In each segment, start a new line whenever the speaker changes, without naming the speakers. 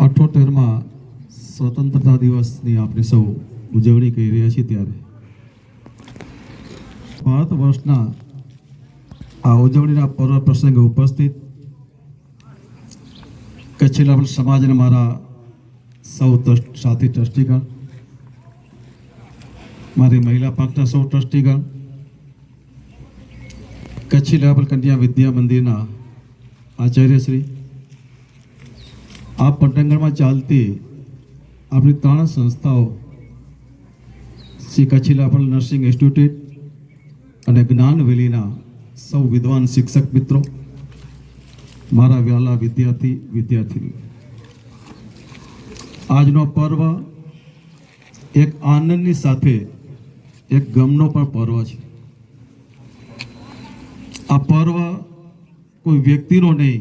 અઠોતેરમાં સ્વતંત્રતા દિવસની આપણે સૌ ઉજવણી કરી રહ્યા છીએ ત્યારે. ભારત વર્ષના આ ઉજવણીના પર્વ પ્રસંગે ઉપસ્થિત કચ્છી લેવલ સમાજના મારા સૌ સાથી ટ્રસ્ટીગણ, મારી મહિલા પંખના સૌ ટ્રસ્ટીગણ કચ્છી લેવલ કન્યા વિદ્યા મંદિરના આચાર્યશ્રી આ પટંગણમાં ચાલતી આપણી ત્રણ સંસ્થાઓ, Shri Kutchi level nursing institute અને જ્ઞાનવેલીના સૌ વિદ્વાન શિક્ષક મિત્રો, મારા વ્યાલા વિદ્યાર્થી વિદ્યાર્થીની આજનો પર્વ એક આનંદની સાથે એક ગમનો પણ પર્વ છે. આ પર્વ કોઈ વ્યક્તિનો નહીં,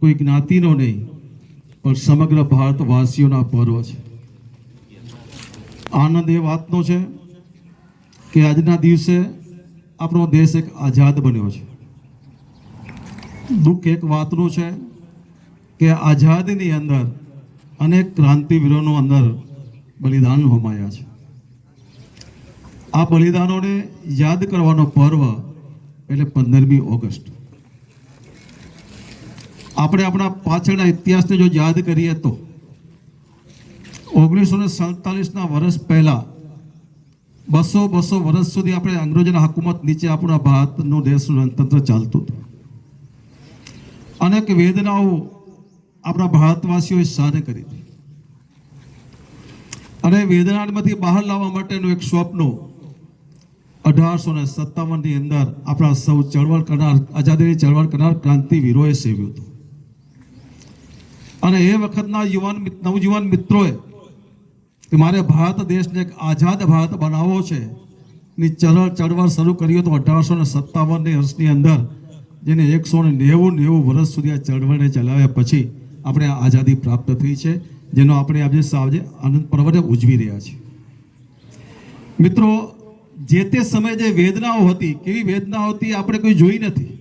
કોઈ જ્ઞાતિનો નહીં પણ સમગ્ર ભારતવાસીઓના પર્વ છે. આનંદ એ વાતનો છે કે આજના દિવસે આપણો દેશ એક આઝાદ બન્યો છે. દુઃખ એક વાતનું છે કે આઝાદીની અંદર અનેક ક્રાંતિવીરોનો અંદર બલિદાન હોમાયા છે. આ બલિદાનોને યાદ કરવાનો પર્વ એટલે પંદરમી ઓગસ્ટ. આપણે આપણા પાછળના ઇતિહાસને જો યાદ કરીએ તો ઓગણીસો ને સડતાલીસના વર્ષ પહેલાં બસો બસો વર્ષ સુધી આપણે અંગ્રેજોના હકુમત નીચે આપણા ભારતનું દેશનું તંત્ર ચાલતું હતું. અનેક વેદનાઓ આપણા ભારતવાસીઓએ સહન કરી હતી. અને વેદનામાંથી બહાર લાવવા માટેનું એક સ્વપ્ન અઢારસો ને સત્તાવનની અંદર આપણા સૌ ચળવળ કરનાર, આઝાદીની ચળવળ કરનાર ક્રાંતિવીરોએ સેવ્યું હતું. અને એ વખતના યુવાન નવજુવાન મિત્રોએ કે મારે ભારત દેશને એક આઝાદ ભારત બનાવવો છે, ની ચળવળ ચળવળ શરૂ કરી તો અઢારસો ને સત્તાવનની વર્ષની અંદર જેને એકસો ને નેવું નેવું વર્ષ સુધી આ ચળવળને ચલાવ્યા પછી આપણે આઝાદી પ્રાપ્ત થઈ છે, જેનો આપણે આજે સાવજે આનંદ પર્વને ઉજવી રહ્યા છીએ. મિત્રો, જે તે સમયે જે વેદનાઓ હતી, કેવી વેદનાઓ હતી આપણે કોઈ જોઈ નથી.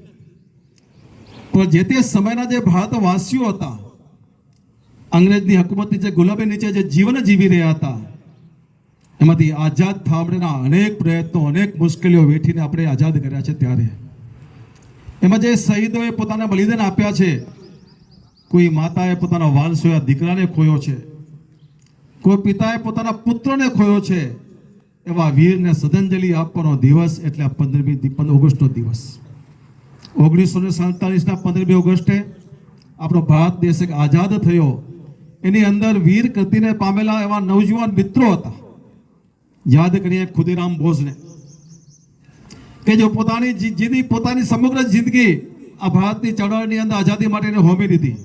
પણ જે તે સમયના જે ભારતવાસીઓ હતા અંગ્રેજની હકુમતની જે ગુલાબી નીચે જે જીવન જીવી રહ્યા હતા, એમાંથી આઝાદ થવા અનેક પ્રયત્નો, અનેક મુશ્કેલીઓ વેઠીને આપણે આઝાદ કર્યા છે ત્યારે. એમાં જે શહીદોએ પોતાના બલિદાન આપ્યા છે, કોઈ માતાએ પોતાના વાલસોયા દીકરાને ખોયો છે, કોઈ પિતાએ પોતાના પુત્રને ખોયો છે, એવા વીરને શ્રદ્ધાંજલિ આપવાનો દિવસ એટલે પંદરમી પંદર ઓગસ્ટનો દિવસ. ઓગણીસો ને સાડતાલીસના પંદરમી ઓગસ્ટે આપણો ભારત દેશ એક આઝાદ થયો. એની અંદર વીર ગતિને પામેલા એવા નવજુવાન મિત્રો હતા. યાદ કરીએ ખુદીરામ બોઝને, કે જો પોતાની જીદી પોતાની સમગ્ર જિંદગી આ ભારતની ચળવળની અંદર આઝાદી માટે હોમી દીધી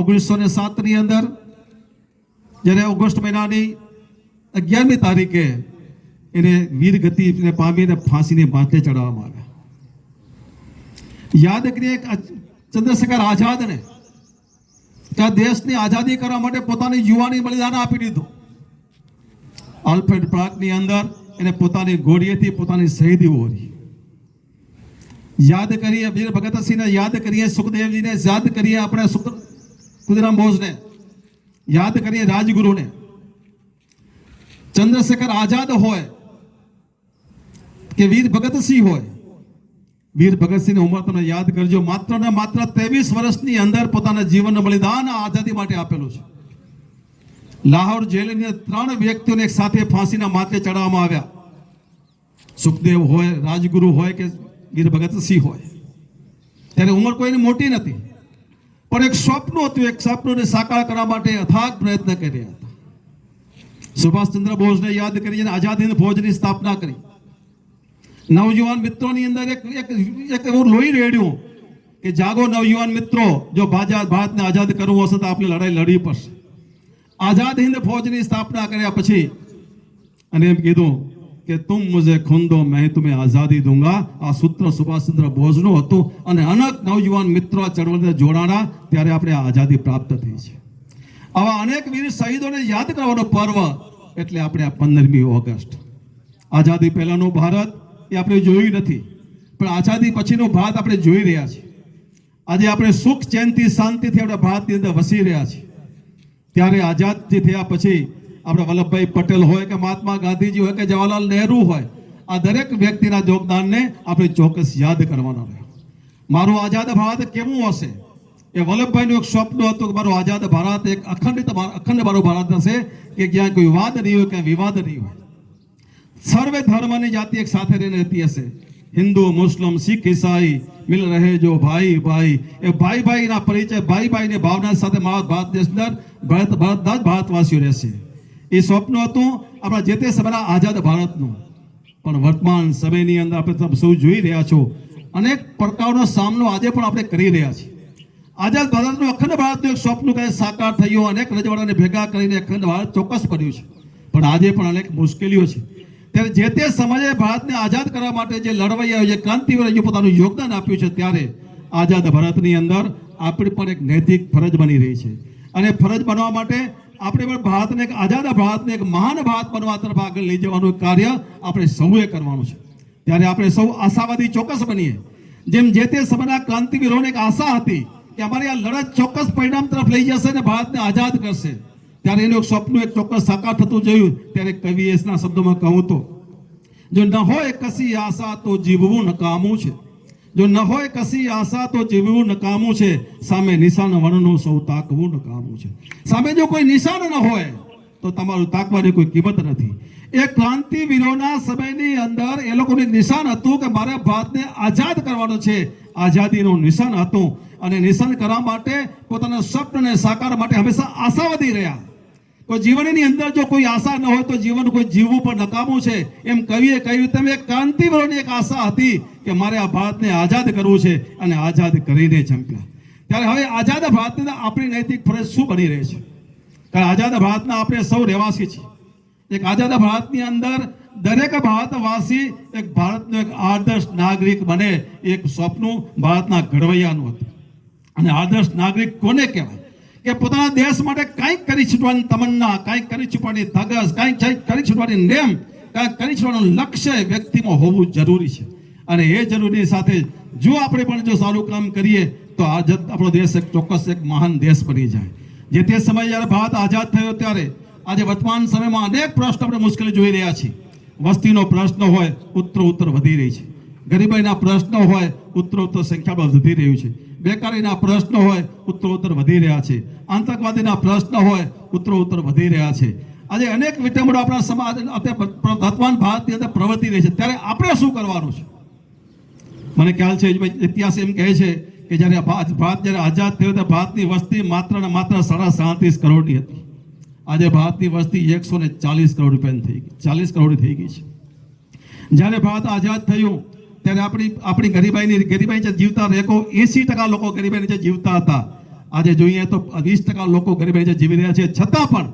ઓગણીસો ને સાતની અંદર, જ્યારે ઓગસ્ટ મહિનાની અગિયારમી તારીખે એને વીર ગતિને પામીને ફાંસીને માથે ચડાવવામાં આવ્યા. યાદ કરીએ ચંદ્રશેખર આઝાદને આ દેશની આઝાદી કરવા માટે પોતાની યુવાની બલિદાન આપી દીધું. આલ્ફ્રેડ પ્રાગની અંદર એને પોતાની ઘોડીએથી પોતાની શહીદી ઓરી. યાદ કરીએ વીર ભગતસિંહને, યાદ કરીએ સુખદેવજીને, યાદ કરીએ આપણે સુખ ખુદીરામ બોઝને, યાદ કરીએ રાજગુરુને. ચંદ્રશેખર આઝાદ હોય કે વીર ભગતસિંહ હોય વીર ભગતસિંહની ઉંમર તમે યાદ કરજો, માત્ર ને માત્ર ત્રેવીસ વર્ષની અંદર પોતાના જીવનનું બલિદાન આઝાદી માટે આપેલું છે. લાહોર જેલની ત્રણ વ્યક્તિઓને એક સાથે ફાંસીના માથે ચડાવવામાં આવ્યા. સુખદેવ હોય, રાજગુરુ હોય કે વીર ભગતસિંહ હોય. ત્યારે ઉંમર કોઈની મોટી નથી. પણ એક સ્વપ્ન હતું, એક સ્વપ્નને સાકાર કરવા માટે અથાગ પ્રયત્ન કર્યા હતા. સુભાષચંદ્ર બોઝને યાદ કરી અને આઝાદ હિંદ ફૌજની સ્થાપના કરી. નવજુવાન મિત્રોની અંદર એક એક એવું લોહી રેડ્યું કે જાગો નવયુવાન મિત્રો, જો ભારતને આઝાદ કરવું હશે તો આપણે લડાઈ લડવી પડશે. આઝાદ હિન્દ ફૌજની સ્થાપના કર્યા પછી અને એમ કીધું કે તું મુજે ખૂન દો મેં તુમે આઝાદી દૂંગા. આ સૂત્ર સુભાષચંદ્ર બોઝનું હતું અને અનેક નવયુવાન મિત્રો આ ચળવળને જોડાણા, ત્યારે આપણે આઝાદી પ્રાપ્ત થઈ છે. આવા અનેક વીર શહીદોને યાદ કરવાનો પર્વ એટલે આપણે આ પંદરમી ઓગસ્ટ. આઝાદી પહેલાંનું ભારત એ આપણે જોયું નથી. પણ આઝાદી પછીનું ભારત આપણે જોઈ રહ્યા છીએ. આજે આપણે સુખ, ચેનથી, શાંતિથી આપણે ભારતની અંદર વસી રહ્યા છીએ. ત્યારે આઝાદથી થયા પછી આપણે વલ્લભભાઈ પટેલ હોય કે મહાત્મા ગાંધીજી હોય કે જવાહરલાલ નહેરુ હોય, આ દરેક વ્યક્તિના યોગદાનને આપણે ચોક્કસ યાદ કરવાના રહે મારું આઝાદ ભારત કેવું હશે? એ વલ્લભભાઈનું એક સ્વપ્ન હતું કે મારું આઝાદ ભારત એક અખંડિત અખંડ મારું ભારત હશે કે જ્યાં કોઈ વાદ નહીં હોય ક્યાં વિવાદ નહીં હોય. સર્વે ધર્મની જાતિ એક સાથે રહીને રહેતી હશે. હિન્દુ, મુસ્લિમ, શીખ, ઈસાઈ મિલ રહે જો ભાઈ ભાઈ. એ ભાઈ, ભાઈના પરિચય, ભાઈ, ભાઈની ભાવના સાથે મારા ભારત દેશ અંદર ભારત ભારતના ભારતવાસીઓ રહેશે. એ સ્વપ્ન હતું આપણા જે તે સમયના આઝાદ ભારતનું. પણ વર્તમાન સમયની અંદર આપણે તમે સૌ જોઈ રહ્યા છો. અનેક પડકારોનો સામનો આજે પણ આપણે કરી રહ્યા છીએ. આઝાદ ભારતનું અખંડ ભારતનું એક સ્વપ્ન કહે સાકાર થયું, અનેક રજવાડાને ભેગા કરીને અખંડ ભારત ચોક્કસ કર્યું છે. પણ આજે પણ અનેક મુશ્કેલીઓ છે. ત્યારે જે તે સમયે ભારતને આઝાદ કરવા માટે જે લડવૈયાઓ જે ક્રાંતિવીરોએ પોતાનું યોગદાન આપ્યું છે, ત્યારે આઝાદ ભારતની અંદર આપણી પણ એક નૈતિક ફરજ બની રહી છે. અને ફરજ બનવા માટે આપણે પણ ભારતને એક આઝાદ ભારતને એક મહાન ભારત બનવા તરફ આગળ લઈ જવાનું કાર્ય આપણે સૌએ કરવાનું છે. ત્યારે આપણે સૌ આશાવાદી ચોક્કસ બનીએ. જેમ જે તે સમયના ક્રાંતિવીરોને એક આશા હતી કે અમારી આ લડત ચોક્કસ પરિણામ તરફ લઈ જશે અને ભારતને આઝાદ કરશે. ત્યારે એનું એક સપનું એક ચોક્કસ સાકાર થતું જોયું. ત્યારે કવિ એસના શબ્દોમાં કહું તો જો ન હોય કશી આશા તો જીવવું નકામું છે. જો ન હોય કશી આશા તો જીવવું નકામું છે. સામે નિશાન વણનું સૌ તાકવું નકામું છે. સામે જો કોઈ નિશાન ન હોય, તો તમારું તાકવાની કોઈ કિંમત નથી. એ ક્રાંતિવીરોના સમયની અંદર એ લોકોનું નિશાન હતું કે મારે ભારતને આઝાદ કરવાનો છે. આઝાદીનું નિશાન હતું અને નિશાન કરવા માટે પોતાના સ્વપ્નને સાકાર માટે હંમેશા આશાવાદી રહ્યા. કોઈ જીવનની અંદર જો કોઈ આશા ન હોય તો જીવન કોઈ જીવવું પણ નકામું છે. એમ કવિએ કહ્યું, તમે ક્રાંતિવીરોની એક આશા હતી કે મારે આ ભારતને આઝાદ કરવું છે અને આઝાદ કરીને ચમક્યા ત્યારે હવે આઝાદ ભારતની આપણી નૈતિક ફરજ શું બની રહી છે? કારણ આઝાદ ભારતના આપણે સૌ રહેવાસી છીએ. એક આઝાદ ભારતની અંદર દરેક ભારતવાસી એક ભારતનો એક આદર્શ નાગરિક બને એક સ્વપ્ન ભારતના ઘડવૈયાનું હતું. અને આદર્શ નાગરિક કોને કહેવાય? કે પોતાના દેશ માટે કંઈક કરી છૂટવાની તમન્ના, કંઈક કરી છૂટવાની ધગસ કંઈક કરી છૂટવાની નેમ, કંઈક કરી છૂટવાનું લક્ષ્ય વ્યક્તિમાં હોવું જરૂરી છે. અને એ જરૂરી સાથે જો આપણે પણ જો સારું કામ કરીએ, તો આઝાદ આપણો દેશ એક ચોક્કસ એક મહાન દેશ બની જાય. જે તે સમયે જ્યારે ભારત આઝાદ થયો ત્યારે આજે વર્તમાન સમયમાં અનેક પ્રશ્નો આપણે મુશ્કેલી જોઈ રહ્યા છીએ. વસ્તીનો પ્રશ્ન હોય, ઉત્તર ઉત્તર વધી રહી છે. ગરીબાઈના પ્રશ્નો હોય, ઉત્તર ઉત્તર સંખ્યામાં વધી રહ્યું છે. બેકારીના પ્રશ્નો હોય, ઉત્તર ઉત્તર વધી રહ્યા છે. આતંકવાદીના પ્રશ્ન હોય, ઉત્તર ઉત્તર વધી રહ્યા છે. આજે અનેક વિટંબણો આપણા સમાજ વર્તમાન ભારતની અંદર પ્રવર્તી રહી છે. ત્યારે આપણે શું કરવાનું છે? મને ખ્યાલ છે ઇતિહાસ એમ કહે છે કે જ્યારે ભારત જ્યારે આઝાદ થયો ત્યારે ભારતની વસ્તી માત્ર ને માત્ર સાડા સાડત્રીસ કરોડની હતી. આજે ભારતની વસ્તી એકસો ને ચાલીસ કરોડ રૂપિયાની થઈ ગઈ. ચાલીસ કરોડ થઈ ગઈ છે. જ્યારે ભારત આઝાદ થયું, ત્યારે આપણી આપણી ગરીબાઈની ગરીબાઈ જે જીવતા રેકો એસી ટકા લોકો ગરીબાઈ નીચે જીવતા હતા. આજે જોઈએ તો વીસ ટકા લોકો ગરીબાઈ નીચે જીવી રહ્યા છે. છતાં પણ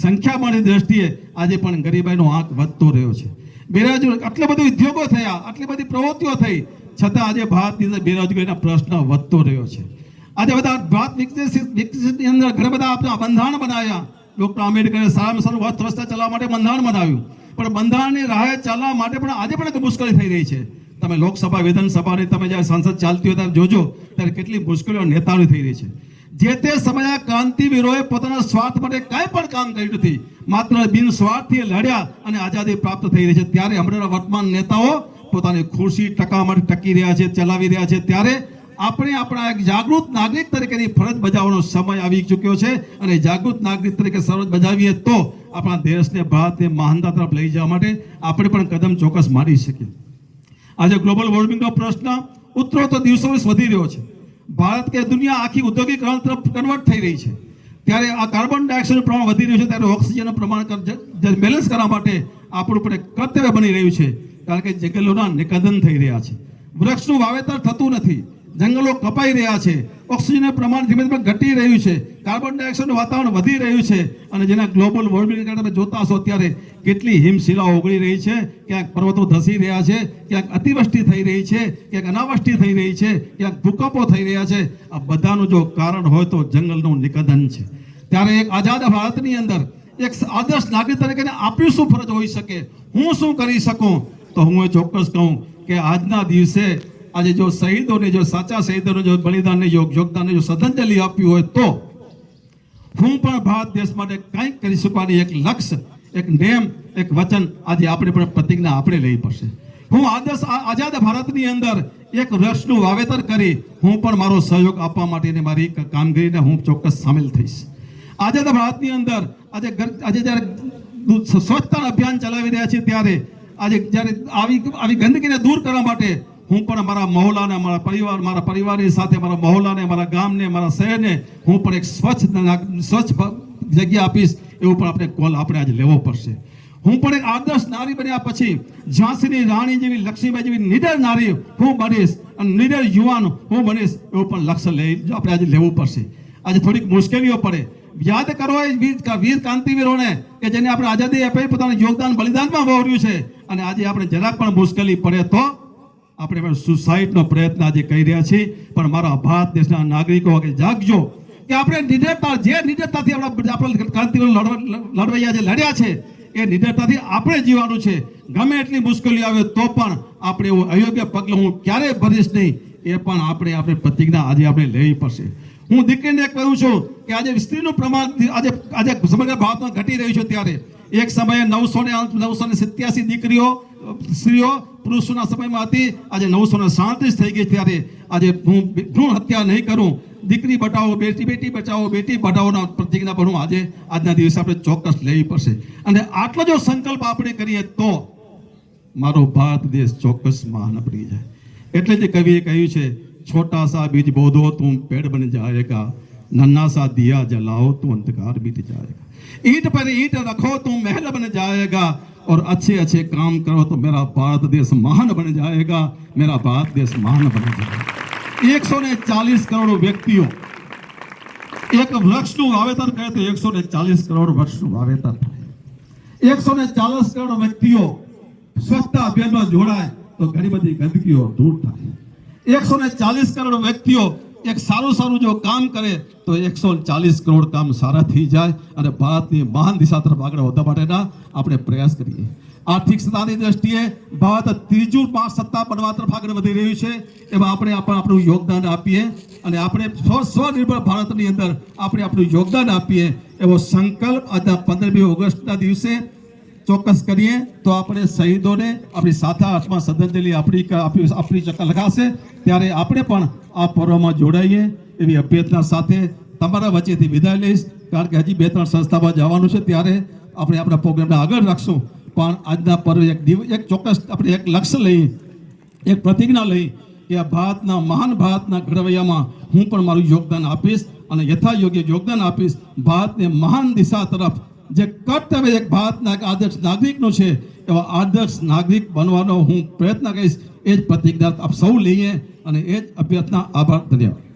સંખ્યાબળની દ્રષ્ટિએ આજે પણ ગરીબાઈનો આંક વધતો રહ્યો છે. બેરોજગાર આટલા બધા ઉદ્યોગો થયા, આટલી બધી પ્રવૃત્તિઓ થઈ, છતાં આજે ભારતની અંદર બેરોજગારીના પ્રશ્ન વધતો રહ્યો છે. આજે બધા ભારત વિકસિત વિકસિતની અંદર ઘણા બધા આપણા બંધારણ બનાવ્યા ડોક્ટર આંબેડકરે સારામાં સારું અર્થ વ્યવસ્થા ચલાવવા માટે બંધારણ બનાવ્યું. પણ બંધારણની રાહે ચાલવા માટે પણ આજે પણ મુશ્કેલી થઈ રહી છે. તમે લોકસભા, વિધાનસભાની તમે જ્યારે સંસદ ચાલતી હોય ત્યારે જોજો, ત્યારે કેટલી મુશ્કેલીઓ નેતાઓની થઈ રહી છે. જે તે સમયે આ ક્રાંતિવીરોએ પોતાના સ્વાર્થ માટે કાંઈ પણ કામ કર્યું નથી. માત્ર બિનસ્વાર્થી લડ્યા અને આઝાદી પ્રાપ્ત થઈ રહી છે. ત્યારે હમણાં વર્તમાન નેતાઓ પોતાની ખુરશી ટકાવવા માટે ટકી રહ્યા છે, ચલાવી રહ્યા છે. ત્યારે આપણે આપણા એક જાગૃત નાગરિક તરીકેની ફરજ બજાવવાનો સમય આવી ચૂક્યો છે અને જાગૃત નાગરિક તરીકે ફરજ બજાવીએ તો આપણા દેશને, ભારતને મહાનતા તરફ લઈ જવા માટે આપણે પણ કદમ ચોક્કસ મારી શકીએ. આજે ગ્લોબલ વોર્મિંગનો પ્રશ્ન ઉત્તરોત્તર દિવસો વધી રહ્યો છે. ભારત કે દુનિયા આખી ઔદ્યોગિકરણ તરફ કન્વર્ટ થઈ રહી છે. ત્યારે આ કાર્બન ડાયોક્સાઇડનું પ્રમાણ વધી રહ્યું છે, ત્યારે ઓક્સિજનનું પ્રમાણ બેલેન્સ કરવા માટે આપણું પણ કર્તવ્ય બની રહ્યું છે. કારણ કે જંગલોના નિકંદન થઈ રહ્યા છે. વૃક્ષનું વાવેતર થતું નથી. જંગલો કપાઈ રહ્યા છે. ઓક્સિજનનું પ્રમાણ ધીમે ધીમે ઘટી રહ્યું છે. કાર્બન ડાયોક્સાઇડનું વાતાવરણ વધી રહ્યું છે અને જેના ગ્લોબલ વોર્મિંગ કારણે તમે જોતા હશો અત્યારે કેટલી હિમશિલાઓ ઓગળી રહી છે. ક્યાંક પર્વતો ધસી રહ્યા છે. ક્યાંક અતિવૃષ્ટિ થઈ રહી છે. ક્યાંક અનાવૃષ્ટિ થઈ રહી છે. ક્યાંક ભૂકંપો થઈ રહ્યા છે. આ બધાનું જો કારણ હોય તો જંગલનું નિકંદન છે. ત્યારે એક આઝાદ ભારતની અંદર એક આદર્શ નાગરિક તરીકે આપણી શું ફરજ હોઈ શકે? હું શું કરી શકું? તો હું એ ચોક્કસ કહું કે આજના દિવસે આજે જો શહીદોને, જો સાચા શહીદોને, જો બલિદાનને યોગ યોગદાનને, જો શ્રદ્ધાંજલિ આપ્યું હોય તો હું પણ ભારત દેશ માટે કંઈક કરી શકવાની એક લક્ષ્ય, એક નેમ, એક વચન આજે આપણે પણ પ્રતિજ્ઞા આપણે લેવી પડશે. હું આદર્શ આઝાદ ભારતની અંદર એક વૃક્ષનું વાવેતર કરી હું પણ મારો સહયોગ આપવા માટેની મારી કામગીરીને હું ચોક્કસ સામેલ થઈશ. આઝાદ ભારતની અંદર આજે આજે જ્યારે સ્વચ્છતા અભિયાન ચલાવી રહ્યા છીએ ત્યારે આજે જ્યારે આવી આવી ગંદકીને દૂર કરવા માટે હું પણ મારા મહોલાને, મારા પરિવાર, મારા પરિવારની સાથે, મારા મહોલાને, મારા ગામને, મારા શહેરને હું પણ એક સ્વચ્છ સ્વચ્છ જગ્યા આપીશ એવું પણ આપણે કોલ આપણે આજે લેવો પડશે. હું પણ એક આદર્શ નારી બન્યા પછી ઝાંસીની રાણી જેવી, લક્ષ્મીબાઈ જેવી નિડર નારી હું બનીશ અને નિડર યુવાન હું બનીશ એવું પણ લક્ષ્ય લઈ આપણે આજે લેવું પડશે. આજે થોડીક મુશ્કેલીઓ પડે. યાદ કરો એ વીર વીર ક્રાંતિવીરોને કે જેને આપણે આઝાદી આપી પોતાનું યોગદાન બલિદાનમાં વાવર્યું છે. અને આજે આપણે જરાક પણ મુશ્કેલી પડે તો આપણે પણ સુસાઇડનો પ્રયત્ન આજે કરી રહ્યા છીએ. પણ મારા ભારત દેશના નાગરિકો કે જાગજો કે આપણે નિડરતા જે નિડરતાથી આપણા આપણા ક્રાંતિવીરો લડવાઈ લડવૈયા જે લડ્યા છે, એ નિડરતાથી આપણે જીવવાનું છે. ગમે એટલી મુશ્કેલી આવે તો પણ આપણે એવું અયોગ્ય પગલું હું ક્યારેય ભરીશ નહીં, એ પણ આપણે આપણે પ્રતિજ્ઞા આજે આપણે લેવી પડશે. હું દીકરીને કહું છું કે આજે સ્ત્રીનું પ્રમાણ આજે આજે સમગ્ર ભારતમાં ઘટી રહ્યું છે ત્યારે. એક સમયે નવસો ને નવસો ને સિત્યાસી દીકરીઓ સ્ત્રીઓ પુરુષોના સમયમાં હતી. આજે નવસો ને સાડત્રીસ થઈ ગઈ ત્યારે. આજે હું ભ્રૂણ હત્યા નહીં કરું. દીકરી બટાવો, બેટી બેટી બચાવો, બેટી બઢાવોના પ્રતિજ્ઞા પણ હું આજે આજના દિવસે આપણે ચોક્કસ લેવી પડશે. અને આટલો જો સંકલ્પ આપણે કરીએ તો મારો ભારત દેશ ચોક્કસ મહાન બની જાય. એટલે જે કવિએ કહ્યું છે, છોટા સા બીજ બોધો, તું પેડ બની જાયેગા. નન્ના સા દિયા જલાઓ, તું અંધકાર બીત જાયગા. ઈટ પર ઈટ રખો, તું મહેલ બન જાયેગા. और अच्छे अच्छे काम करो तो मेरा भारत देश महान बन जाएगा मेरा भारत देश महान बन जाएगा एक सौ ने चालीस करोड़ व्यक्तियों એક વૃક્ષનું વાવેતર કરે તો એકસો ને ચાલીસ કરોડ વૃક્ષનું વાવેતર થાય એકસો ને ચાલીસ કરોડ વ્યક્તિઓ સ્વચ્છતા અભિયાનમાં જોડાય તો ઘણી બધી ગંદકીઓ દૂર થાય એકસો ને ચાલીસ કરોડ વ્યક્તિઓ એક સારું સારું જો કામ કરે, તો એકસો ચાલીસ કરોડ કામ સારા થઈ જાય અને ભારતની મહાન દિશા તરફ આગળ વધવા માટેના આપણે પ્રયાસ કરીએ. આર્થિક સત્તાની દ્રષ્ટિએ ભારત ત્રીજું પાંચ સત્તા બનવા તરફ આગળ વધી રહ્યું છે. એમાં આપણે આપણે યોગદાન આપીએ અને આપણે સ્વ સ્વનિર્ભર ભારતની અંદર આપણે આપણું યોગદાન આપીએ એવો સંકલ્પ આજના પંદરમી ઓગસ્ટના દિવસે ચોક્કસ કરીએ તો આપણે શહીદોને આપણી સાથા હાથમાં શ્રદ્ધાંજલિ આપણી આપણી લગાશે ત્યારે આપણે પણ આ પર્વમાં જોડાઈએ એવી અભ્યર્થના સાથે તમારા વચ્ચેથી વિદાય લઈશ. કારણ કે હજી બે ત્રણ સંસ્થામાં જવાનું છે, ત્યારે આપણે આપણા પ્રોગ્રામને આગળ રાખશું. પણ આજના પર્વ એક દિવ એક ચોક્કસ આપણે એક લક્ષ્ય લઈ, એક પ્રતિજ્ઞા લઈ કે આ ભારતના મહાન ભારતના ઘડવૈયામાં હું પણ મારું યોગદાન આપીશ અને યથાયોગ્ય યોગદાન આપીશ. ભારતને મહાન દિશા તરફ કર્તવ્ય એક ભારતના એક આદર્શ નાગરિકનો છે. એવા આદર્શ નાગરિક બનવાનો હું પ્રયત્ન કરીશ. એ જ પ્રતિજ્ઞા આપ સૌ લઈએ અને એ જ અભ્યર્થના, આભાર, ધન્યવાદ.